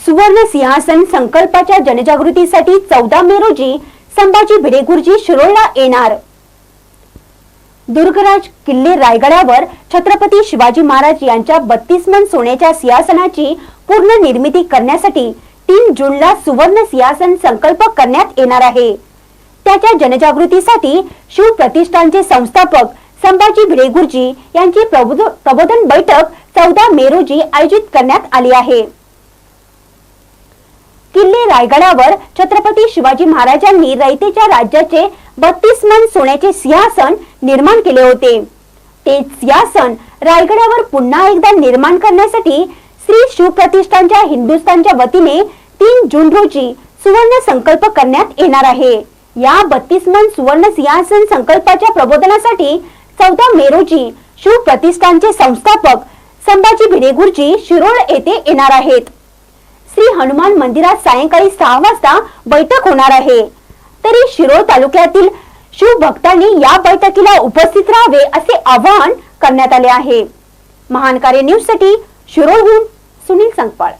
सुवर्ण सिंहासन संकल्पाच्या जनजागृतीसाठी चौदा मे रोजी संभाजी भिडेगुरुजी शिरोळला येणार. दुर्गराज किल्ले रायगडावर छत्रपती शिवाजी महाराज यांच्या बत्तीस मन सोन्याच्या सिंहासनाची पूर्ण निर्मिती करण्यासाठी तीन जूनला सुवर्ण सिंहासन संकल्प करण्यात येणार आहे. त्याच्या जनजागृतीसाठी शिव प्रतिष्ठानचे संस्थापक संभाजी भिडेगुरुजी यांची प्रबोधन बैठक चौदा मे रोजी आयोजित करण्यात आली आहे. किल्ले रायगडावर छत्रपती शिवाजी महाराजांनी रयतेच्या राज्याचे बत्तीस मन सोन्याचे सिंहासन निर्माण केले होते. ते सिंहासन रायगडावर पुन्हा एकदा निर्माण करण्यासाठी श्री शिवप्रतिष्ठानच्या हिंदुस्थानच्या वतीने तीन जून रोजी सुवर्ण संकल्प करण्यात येणार आहे. या बत्तीस मन सुवर्ण सिंहासन संकल्पाच्या प्रबोधनासाठी चौदा मे रोजी शिवप्रतिष्ठानचे संस्थापक संभाजी भिडेगुरुजी शिरोळ येथे येणार आहेत. श्री हनुमान मंदिरात सायंकाळी सहा वाजता बैठक होणार आहे. तरी शिरोळ तालुक्यातील शिवभक्तांनी या बैठकीला उपस्थित राहावे असे आवाहन करण्यात आले आहे. महान कार्य न्यूजसाठी शिरोळहून सुनील संकपाळ